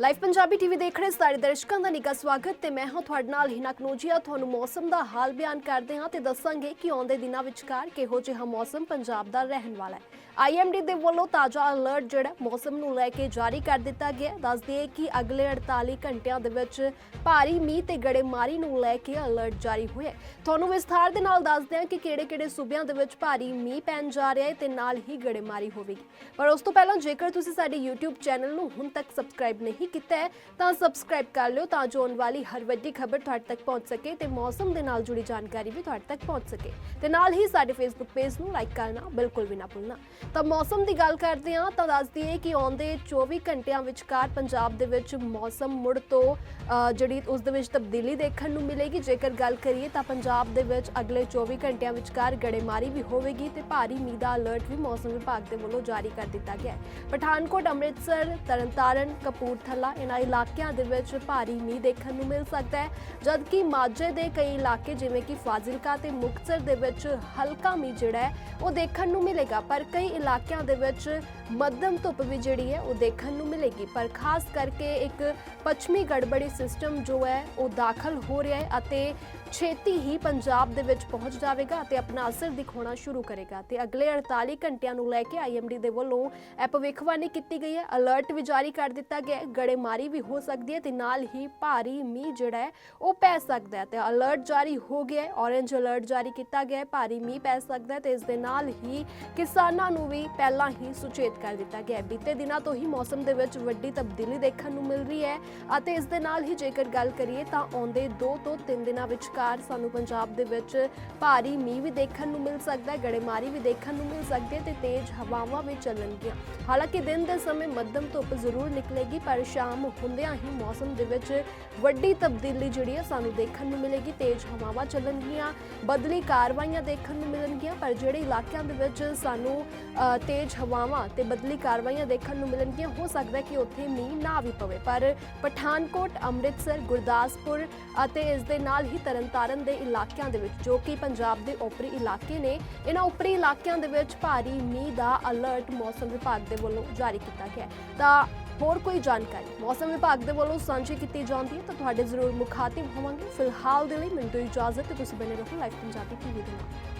Live Punjabi TV ਦੇਖ ਰਹੇ ਸਾਰੇ ਦਰਸ਼ਕਾਂ ਦਾ ਨਿੱਘਾ ਸਵਾਗਤ ਤੇ ਮੈਂ ਹਾਂ ਤੁਹਾਡੇ ਨਾਲ ਹਿਨਾ ਕਨੋਜੀਆ। ਤੁਹਾਨੂੰ ਮੌਸਮ ਦਾ ਹਾਲ ਬਿਆਨ ਕਰਦੇ ਹਾਂ ਤੇ ਦੱਸਾਂਗੇ ਕਿ ਆਉਂਦੇ ਦਿਨਾਂ ਵਿਚਕਾਰ ਕਿਹੋ ਜਿਹਾ ਮੌਸਮ ਪੰਜਾਬ ਦਾ ਰਹਿਣ ਵਾਲਾ ਹੈ। ਆਈਐਮਡੀ ਦੇ ਵੱਲੋਂ ਤਾਜ਼ਾ ਅਲਰਟ ਜਿਹੜਾ ਮੌਸਮ ਨੂੰ ਲੈ ਕੇ ਜਾਰੀ ਕਰ ਦਿੱਤਾ ਗਿਆ ਹੈ। ਦੱਸ ਦਈਏ ਕਿ ਅਗਲੇ 48 ਘੰਟਿਆਂ ਦੇ ਵਿੱਚ ਭਾਰੀ ਮੀਂਹ ਤੇ ਗੜੇਮਾਰੀ ਨੂੰ ਲੈ ਕੇ ਅਲਰਟ ਜਾਰੀ ਹੋਇਆ ਤੁਹਾਨੂੰ ਵਿਸਥਾਰ ਦੇ ਨਾਲ ਦੱਸਦੇ ਹਾਂ ਕਿ ਕਿਹੜੇ-ਕਿਹੜੇ ਸੂਬਿਆਂ ਦੇ ਵਿੱਚ ਭਾਰੀ ਮੀਂਹ ਪੈਣ ਜਾ ਰਿਹਾ ਹੈ ਤੇ ਨਾਲ ਹੀ ਗੜੇਮਾਰੀ ਹੋਵੇਗੀ। ਪਰ ਉਸ ਤੋਂ ਪਹਿਲਾਂ ਜੇਕਰ ਤੁਸੀਂ ਸਾਡੇ YouTube ਚੈਨਲ ਨੂੰ ਹੁਣ ਤੱਕ ਸਬਸਕ੍ਰਾਈਬ ਨਹੀਂ ਕੀਤਾ ਹੈ, ਤਾਂ ਸਬਸਕ੍ਰਾਈਬ ਕਰ ਲਿਓ ਤਾਂ ਜੋ ਆਉਣ ਵਾਲੀ ਹਰ ਵੱਡੀ ਖਬਰ ਤੁਹਾਡੇ ਤੱਕ ਪਹੁੰਚ ਸਕੇ ਤੇ ਮੌਸਮ ਦੇ ਨਾਲ ਜੁੜੀ ਜਾਣਕਾਰੀ ਵੀ ਤੁਹਾਡੇ ਤੱਕ ਪਹੁੰਚ ਸਕੇ। ਤੇ ਨਾਲ ਹੀ ਸਾਡੇ Facebook ਪੇਜ ਨੂੰ ਲਾਈਕ ਕਰਨਾ ਬਿਲਕੁਲ ਵੀ ਨਾ ਭੁੱਲਣਾ। ਤਾਂ ਮੌਸਮ ਦੀ ਗੱਲ ਕਰਦੇ ਹਾਂ, ਤਾਂ ਦੱਸ ਦਈਏ ਕਿ ਆਉਂਦੇ 24 ਘੰਟਿਆਂ ਵਿਚਕਾਰ ਪੰਜਾਬ ਦੇ ਵਿੱਚ ਮੌਸਮ ਮੁੜ ਤੋਂ ਜਿਹੜੀ ਉਸ ਦੇ ਵਿੱਚ ਤਬਦੀਲੀ ਦੇਖਣ ਨੂੰ ਮਿਲੇਗੀ। ਜੇਕਰ ਗੱਲ ਕਰੀਏ ਤਾਂ ਪੰਜਾਬ ਦੇ ਵਿੱਚ ਅਗਲੇ 24 ਘੰਟਿਆਂ ਵਿਚਕਾਰ ਗੜੇਮਾਰੀ ਵੀ ਹੋਵੇਗੀ ਤੇ ਭਾਰੀ ਮੀਂਹ ਦਾ ਅਲਰਟ ਵੀ ਮੌਸਮ ਵਿਭਾਗ ਦੇ ਵੱਲੋਂ ਜਾਰੀ ਕਰ ਦਿੱਤਾ ਗਿਆ ਹੈ। ਪਠਾਨਕੋਟ, ਅੰਮ੍ਰਿਤਸਰ, ਤਰਨਤਾਰਨ, ਕਪੂਰਥਲਾ ਇਹਨਾਂ ਇਲਾਕਿਆਂ ਦੇ ਵਿੱਚ ਭਾਰੀ ਮੀਂਹ ਦੇਖਣ ਨੂੰ ਮਿਲ ਸਕਦਾ ਹੈ। ਜਦਕਿ ਮਾਝੇ ਦੇ ਕਈ ਇਲਾਕੇ ਜਿਵੇਂ ਕਿ ਫਾਜ਼ਿਲਕਾ ਤੇ ਮੁਕਤਸਰ ਦੇ ਵਿੱਚ ਹਲਕਾ ਮੀਂਹ ਜਿਹੜਾ ਹੈ, ਉਹ ਦੇਖਣ ਨੂੰ ਮਿਲੇਗਾ। ਪਰ ਕਈ ਇਲਾਕਿਆਂ ਦੇ ਵਿੱਚ ਮੱਧਮ ਧੁੱਪ ਵੀ ਜਿਹੜੀ ਹੈ ਉਹ ਦੇਖਣ ਨੂੰ ਮਿਲੇਗੀ। ਪਰ ਖਾਸ ਕਰਕੇ ਇੱਕ ਪੱਛਮੀ ਗੜਬੜੀ ਸਿਸਟਮ ਜੋ ਹੈ, ਉਹ ਦਾਖਲ ਹੋ ਰਿਹਾ ਹੈ ਅਤੇ ਛੇਤੀ ਹੀ ਪੰਜਾਬ ਦੇ ਵਿੱਚ ਪਹੁੰਚ ਜਾਵੇਗਾ ਅਤੇ ਆਪਣਾ ਅਸਰ ਦਿਖਾਉਣਾ ਸ਼ੁਰੂ ਕਰੇਗਾ। ਤੇ ਅਗਲੇ 48 ਘੰਟਿਆਂ ਨੂੰ ਲੈ ਕੇ ਆਈਐਮਡੀ ਦੇ ਵੱਲੋਂ ਇਹ ਭਵਿੱਖਬਾਣੀ ਕੀਤੀ ਗਈ ਹੈ। ਅਲਰਟ ਵੀ ਜਾਰੀ ਕਰ ਦਿੱਤਾ ਗਿਆ ਹੈ। ਗੜੇਮਾਰੀ ਵੀ ਹੋ ਸਕਦੀ ਹੈ ਤੇ ਨਾਲ ਹੀ ਭਾਰੀ ਮੀਂਹ ਜਿਹੜਾ ਹੈ, ਉਹ ਪੈ ਸਕਦਾ ਹੈ। ਤੇ ਅਲਰਟ ਜਾਰੀ ਹੋ ਗਿਆ ਹੈ। ਔਰੇਂਜ ਅਲਰਟ ਜਾਰੀ ਕੀਤਾ ਗਿਆ ਹੈ। ਭਾਰੀ ਮੀਂਹ ਪੈ ਸਕਦਾ ਹੈ ਤੇ ਇਸ ਦੇ ਨਾਲ ਹੀ ਕਿਸਾਨਾਂ ਨੂੰ ਵੀ ਪਹਿਲਾਂ ਹੀ ਸੁਚੇਤ ਕਰ ਦਿੱਤਾ ਗਿਆ ਹੈ। ਬੀਤੇ ਦਿਨਾਂ ਤੋਂ ਹੀ ਮੌਸਮ ਦੇ ਵਿੱਚ ਵੱਡੀ ਤਬਦੀਲੀ ਦੇਖਣ ਨੂੰ ਮਿਲ ਰਹੀ ਹੈ ਅਤੇ ਇਸ ਦੇ ਨਾਲ ਹੀ ਜੇਕਰ ਗੱਲ ਕਰੀਏ ਤਾਂ ਆਉਂਦੇ 2 ਤੋਂ 3 ਦਿਨਾਂ ਵਿਚਕਾਰ ਸਾਨੂੰ ਪੰਜਾਬ ਦੇ ਵਿੱਚ ਭਾਰੀ ਮੀਂਹ ਵੀ ਦੇਖਣ ਨੂੰ ਮਿਲ ਸਕਦਾ ਹੈ, ਗੜੇਮਾਰੀ ਵੀ ਦੇਖਣ ਨੂੰ ਮਿਲ ਸਕਦੀ ਹੈ ਤੇ ਤੇਜ਼ ਹਵਾਵਾਂ ਵੀ ਚੱਲਣਗੀਆਂ। ਹਾਲਾਂਕਿ ਦਿਨ ਦੇ ਸਮੇਂ ਮੱਧਮ ਧੁੱਪ ਜ਼ਰੂਰ ਨਿਕਲੇਗੀ, ਪਰ ਸ਼ਾਮ ਹੁੰਦਿਆਂ ਹੀ ਮੌਸਮ ਦੇ ਵਿੱਚ ਵੱਡੀ ਤਬਦੀਲੀ ਜਿਹੜੀ ਹੈ ਸਾਨੂੰ ਦੇਖਣ ਨੂੰ ਮਿਲੇਗੀ। ਤੇਜ਼ ਹਵਾਵਾਂ ਚੱਲਣਗੀਆਂ, ਬਦਲੀ ਕਾਰਵਾਈਆਂ ਦੇਖਣ ਨੂੰ ਮਿਲਣਗੀਆਂ, ਪਰ ਜਿਹੜੇ ਇਲਾਕਿਆਂ ਦੇ ਵਿੱਚ ਸਾਨੂੰ ਤੇਜ਼ ਹਵਾਵਾਂ ਤੇ ਬਦਲੀ ਕਾਰਵਾਈਆਂ ਦੇਖਣ ਨੂੰ ਮਿਲਣਗੀਆਂ। ਹੋ ਸਕਦਾ ਹੈ ਕਿ ਉੱਥੇ ਮੀਂਹ ਨਾ ਵੀ ਪਵੇ, ਪਰ ਪਠਾਨਕੋਟ, ਅੰਮ੍ਰਿਤਸਰ, ਗੁਰਦਾਸਪੁਰ ਅਤੇ ਇਸ ਦੇ ਨਾਲ ਹੀ ਤਰਨਤਾਰਨ ਦੇ ਇਲਾਕਿਆਂ ਦੇ ਵਿੱਚ, ਜੋ ਕਿ ਪੰਜਾਬ ਦੇ ਉੱਪਰੀ ਇਲਾਕੇ ਨੇ, ਇਹਨਾਂ ਉੱਪਰੀ ਇਲਾਕਿਆਂ ਦੇ ਵਿੱਚ ਭਾਰੀ ਮੀਂਹ ਦਾ ਅਲਰਟ ਮੌਸਮ ਵਿਭਾਗ ਦੇ ਵੱਲੋਂ ਜਾਰੀ ਕੀਤਾ ਗਿਆ ਤਾਂ ਹੋਰ ਕੋਈ ਜਾਣਕਾਰੀ? ਮੌਸਮ ਵਿਭਾਗ ਦੇ ਵੱਲੋਂ ਸਾਂਝੀ ਕੀਤੀ ਜਾਂਦੀ ਹੈ ਤਾਂ ਤੁਹਾਡੇ ਜ਼ਰੂਰ ਮੁਖਾਤਿਬ ਹੋਵਾਂਗੇ। ਫਿਲਹਾਲ ਦੇ ਲਈ ਮੈਨੂੰ ਇਜਾਜ਼ਤ ਤੇ ਤੁਸੀਂ ਬਣੇ ਰਹੋ ਲਾਈਵ ਪੰਜਾਬੀ ਟੀਵੀ ਦੇ ਨਾਲ।